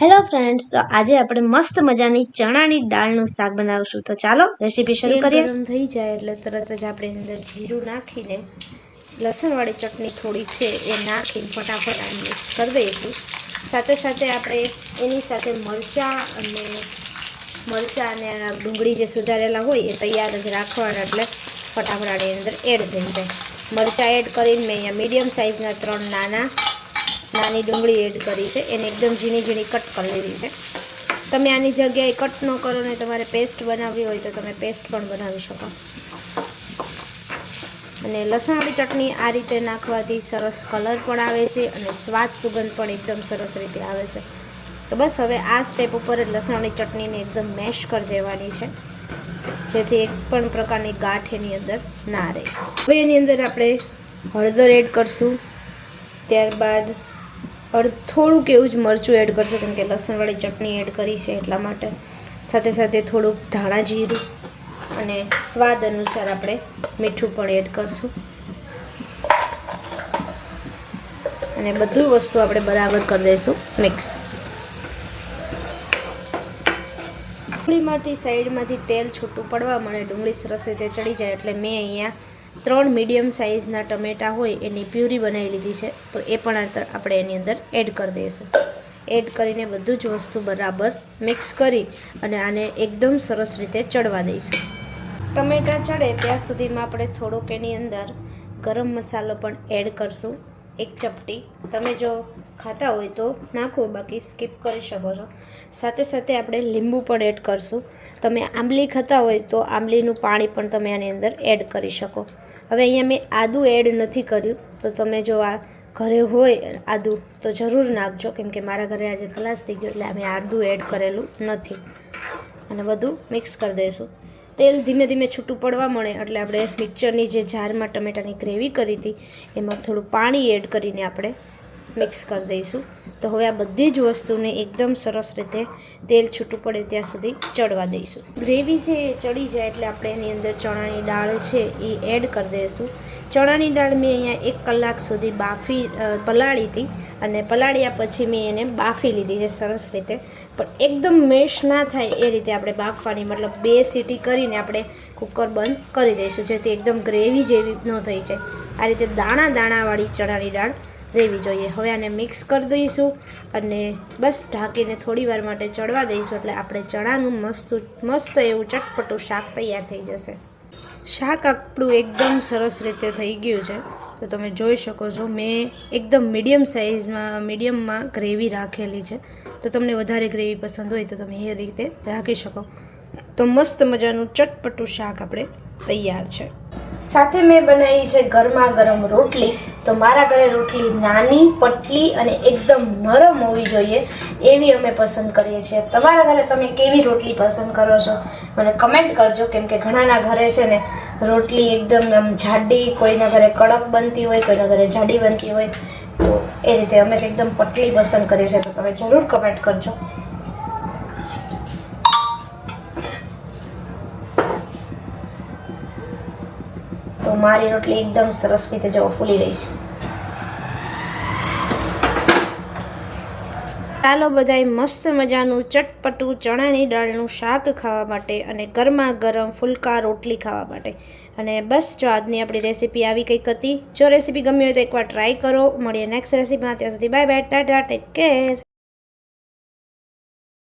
Hello friends તો આજે આપણે મસ્ત મજાની ચણાની દાળનું શાક બનાવીશું. તો ચાલો રેસીપી શરૂ કરીએ. ગરમ થઈ જાય એટલે તરત જ આપણે અંદર જીરું નાખીને લસણવાળી ચટણી થોડી છે એ નાખીને ફટાફટ આ મિક્સ કરી દઈશું. સાથે સાથે આપણે એની સાથે મરચાં અને મરચાં અને ડુંગળી જે સુધારેલા હોય એ તૈયાર જ રાખવાના એટલે ફટાફટ આની અંદર એડ થઈ જાય. મરચાં એડ કરીને મેં અહીંયા મીડિયમ સાઇઝના ત્રણ નાના નાની ડુંગળી એડ કરી છે. એને એકદમ ઝીણી ઝીણી કટ કરી લીધી છે. તમે આની જગ્યાએ કટ ન કરો ને તમારે પેસ્ટ બનાવવી હોય તો તમે પેસ્ટ પણ બનાવી શકો. અને લસણવાળી ચટણી આ રીતે નાખવાથી સરસ કલર પણ આવે છે અને સ્વાદ સુગંધ પણ એકદમ સરસ રીતે આવે છે. તો બસ હવે આ સ્ટેપ ઉપર જ લસણવાળી ચટણીને એકદમ મેશ કરી દેવાની છે. જેથી એક પણ પ્રકારની ગાંઠ એની અંદર ના રહે. હવે એની અંદર આપણે હળદર એડ કરશું. ત્યારબાદ અડધ થોડુંક એવું જ મરચું એડ કરશું કેમ કે લસણવાળી ચટણી એડ કરી છે એટલા માટે. સાથે સાથે થોડુંક ધાણા જીરું અને સ્વાદ અનુસાર આપણે મીઠું પણ એડ કરશું. અને બધું વસ્તુ આપણે બરાબર કરી દઈશું મિક્સ ડુંગળીમાંથી સાઈડમાંથી તેલ છૂટું પડવા મળે ડુંગળી સરસ રીતે ચડી જાય એટલે મેં અહીંયા ત્રણ મીડિયમ સાઇઝના ટમેટા હોય એની પ્યુરી બનાવી લીધી છે, તો એ પણ આપણે એની અંદર એડ કરી દઈશું. એડ કરીને બધું જ વસ્તુ બરાબર મિક્સ કરી અને આને એકદમ સરસ રીતે ચડવા દઈશું. ટમેટા ચડે ત્યાં સુધીમાં આપણે થોડોક એની અંદર ગરમ મસાલો પણ એડ કરશું. એક ચપટી. તમે જો ખાતા હોય તો નાખો, બાકી સ્કીપ કરી શકો છો. સાથે સાથે આપણે લીંબુ પણ એડ કરશું. તમે આંબલી ખાતા હોય તો આંબલીનું પાણી પણ તમે આની અંદર એડ કરી શકો. હવે અહીંયા મેં આદું એડ નથી કર્યું. તો તમે જો આ ઘરે હોય આદું, તો જરૂર નાખજો. કેમ કે મારા ઘરે આજે ખલાસ થઈ ગયો એટલે અમે આદું એડ કરેલું નથી. અને બધું મિક્સ કરી દઈશું. તેલ ધીમે ધીમે છૂટું પડવા મળે એટલે આપણે મિક્સરની જે જારમાં ટમેટાની ગ્રેવી કરી હતી, એમાં થોડું પાણી એડ કરીને આપણે મિક્સ કરી દઈશું. તો હવે આ બધી જ વસ્તુને એકદમ સરસ રીતે તેલ છૂટું પડે ત્યાં સુધી ચડવા દઈશું. ગ્રેવી છે એ ચડી જાય એટલે આપણે એની અંદર ચણાની દાળ છે એ એડ કરી દઈશું. ચણાની દાળ મેં અહીંયા એક કલાક સુધી બાફી પલાળી હતી અને પલાળ્યા પછી મેં એને બાફી લીધી છે સરસ રીતે. પણ એકદમ મેશ ના થાય એ રીતે આપણે બાફવાની, મતલબ બે સીટી કરીને આપણે કુકર બંધ કરી દઈશું જેથી એકદમ ગ્રેવી જેવી ન થઈ જાય. આ રીતે દાણા દાણાવાળી ચણાની દાળ રહેવી જોઈએ. હવે આને મિક્સ કરી દઈશું અને બસ ઢાંકીને થોડી વાર માટે ચડવા દઈશું એટલે આપણે ચણાનું મસ્ત મસ્ત એવું ચટપટું શાક તૈયાર થઈ જશે. શાક આપણું એકદમ સરસ રીતે થઈ ગયું છે. તો તમે જોઈ શકો છો, મેં એકદમ મીડિયમ સાઇઝમાં મીડિયમમાં ગ્રેવી રાખેલી છે. તો તમને વધારે ગ્રેવી પસંદ હોય તો તમે એ રીતે રાખી શકો. તો મસ્ત મજાનું ચટપટું શાક આપણે તૈયાર છે. સાથે મેં બનાવી છે ગરમા ગરમ રોટલી. તો મારા ઘરે રોટલી નાની પટલી અને એકદમ નરમ હોવી જોઈએ એવી અમે પસંદ કરીએ છીએ. તમારા ઘરે તમે કેવી રોટલી પસંદ કરો છો? મને કમેન્ટ કરજો, કેમ કે ઘણાના ઘરે છે ને રોટલી એકદમ આમ જાડી, કોઈના ઘરે કડક બનતી હોય, કોઈના ઘરે જાડી બનતી હોય, તો એ રીતે અમે એકદમ પટલી પસંદ કરીએ છીએ. તો તમે જરૂર કમેન્ટ કરજો. તો મારી રોટલી એકદમ સરસ રીતે જો ફૂલી રહી છે. ચાલો બધાય મસ્ત મજાનું ચટપટું ચણાની દાળનું શાક ખાવા માટે અને ગરમા ગરમ ફુલકા રોટલી ખાવા માટે. અને બસ જો આજની આપણી રેસીપી આવી કંઈક હતી. જો રેસીપી ગમી હોય તો એકવાર ટ્રાય કરો. મળીએ નેક્સ્ટ રેસીપીમાં ત્યાં સુધી bye bye tata take care